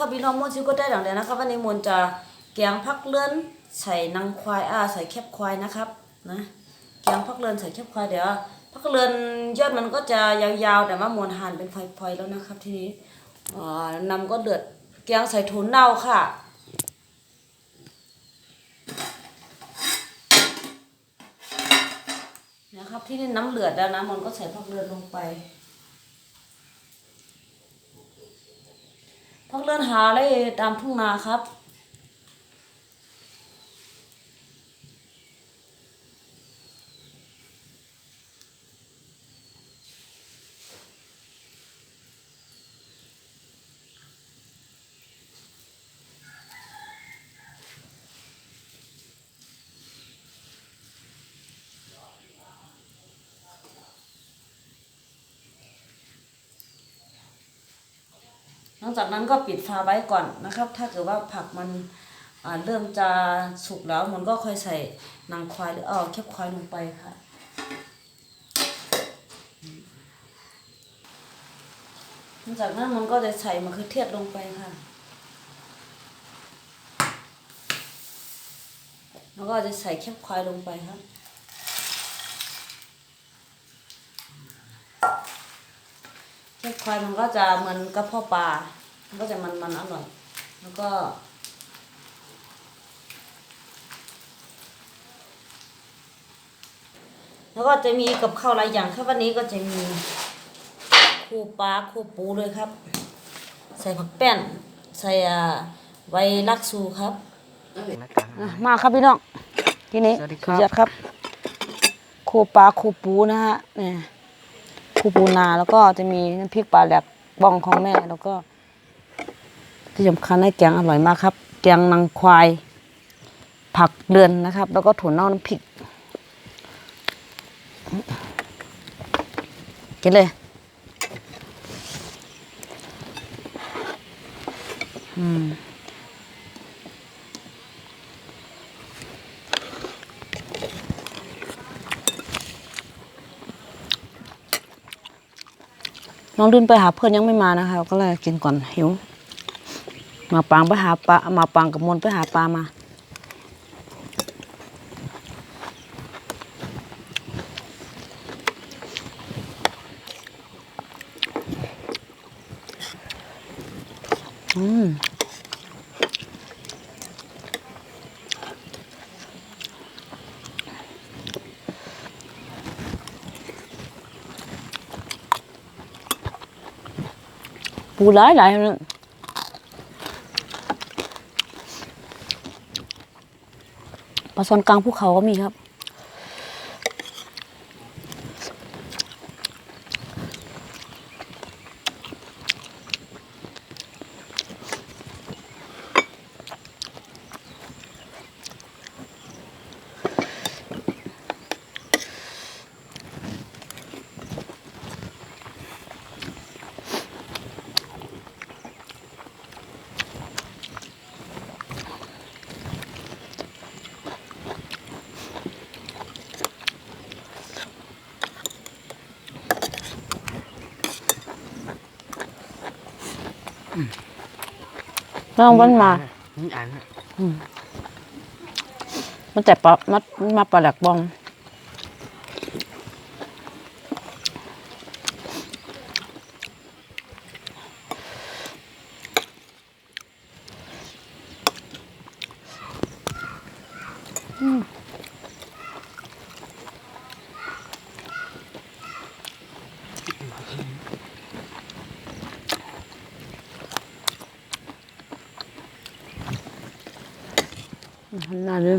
ครับพี่น้องมวนชิวก็ได้ดังเดียวนะครับวันนี้มวนจะแกงพักเลื่อนใส่นางควายอ่าใส่แคบควายนะครับนะแกงพักเลื่อนใส่แคบควายเดี๋ยวพักเลื่อนยอดมันก็จะยาวๆแต่ว่ามวนหั่นเป็นฝอยๆแล้วนะครับ ทีนี้อ่านำก็เดือดแกงใส่ถั่วเน่าค่ะนะครับที่นี่น้ำเลือดแล้วนะมันก็ใส่ผักเลือดลงไปผัก เลื่อนหาได้ตามทุ่งนาครับ ลังจากนั้นก็ปิดฝาไว้ก่อนนะครับ ถ้าเกิดว่าผักมันเริ่มจะสุกแล้วมันก็ค่อยใส่หนังควายหรือเออแคบควายลงไปค่ะหลังจากนั้นมันก็จะใส่มะเขือเทศลงไปค่ะ แล้วก็จะใส่แคบควายลงไปครับ แคบควายมันก็จะเหมือนกระเพาะปลา มันก็จะมันมันๆอร่อย แล้วก็ แล้วก็จะมีกับข้าวหลายอย่างครับวันนี้ก็จะมีคู่ปลาคู่ปูด้วยครับ ใส่ผักแป้น ใส่อ่าใบลักซูครับอะมาครับพี่น้อง ทีนี้สวัสดีครับสุยัดครับคู่ปลาคู่ปูนะฮะเนี่ย คูปูนาแล้วก็จะมีน้ำพริกปลาแหลกบ้องของแม่แล้วก็ ที่สำคัญให้แกงอร่อยมากครับ แกงนางควาย ผักเดือนนะครับ แล้วก็ถั่วเน่าน้ำพริกกินเลยอืม น้องดินไปหาเพื่อนยังไม่มานะคะ ก็เลยกินก่อนหิว มาปางไปหาปลามาปางกับมนไปหาปลามาอืม ปูหลายหลายเลยปลาซอนกลางภูเขาก็มีครับ น้องวันมานี่อันน่ะมันแต่ปลามามาปลาแหลกบอง น่าเลย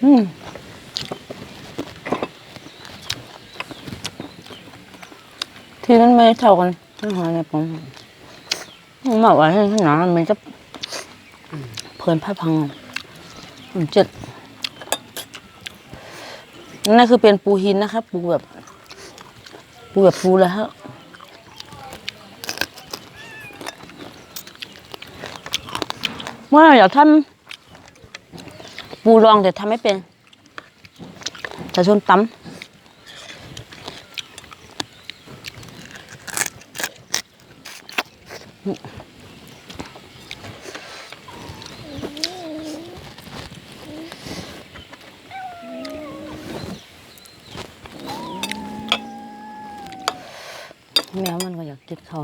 ที่นั้นไม่เท่ากันไม่หาอะไรผมหมาว่าให้ขนาดมันจะเพลินผ้าพังผมเจ็ดนั่นคือเป็นปูหินนะครับ ปูแบบ ปูแบบปูแล้วฮะว่าอยากทำ ปูรองแต่ทำไม่เป็นแต่ชนตำแมวมันก็อยากกินเขา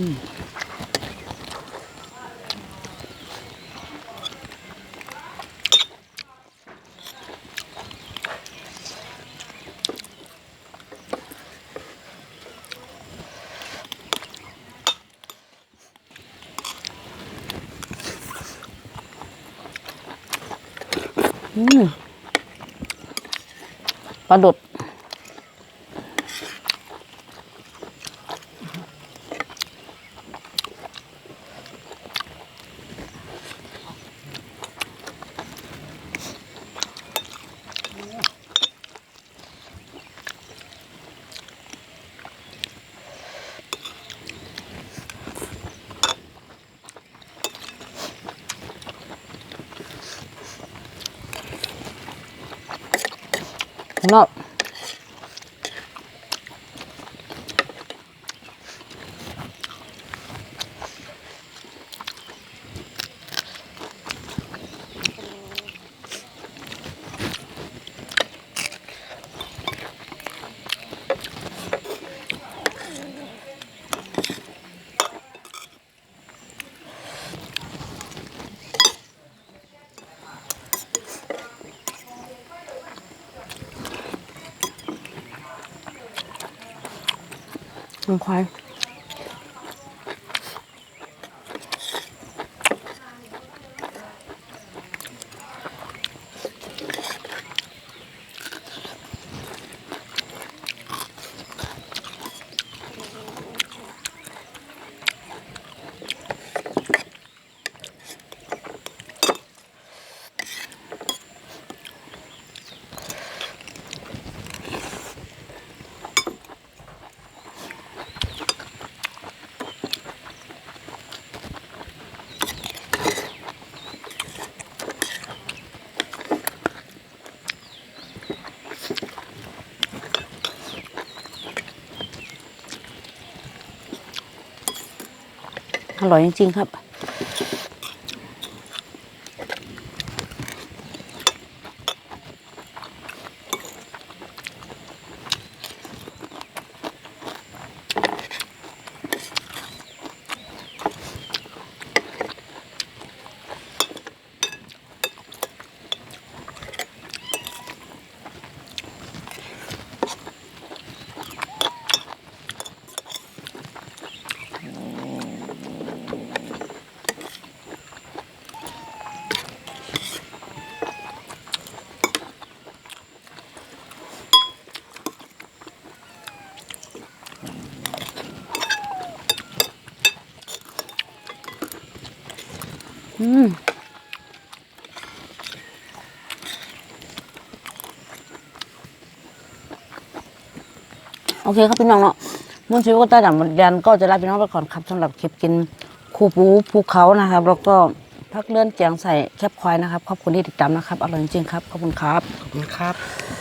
ปลาดด เนาะมันควาย อร่อยจริง ๆ ครับ อืม โอเคครับพี่น้องเนาะมุนชีวิตก็ใต้ดับมดแดนก็จะลาพี่น้องไปก่อนครับสำหรับคลิปกินคูปูภูเขานะครับ แล้วก็พักเลื่อนแกงใส่แคบควายนะครับขอบคุณที่ติดตามนะครับอร่อยจริงๆครับขอบคุณครับขอบคุณครับ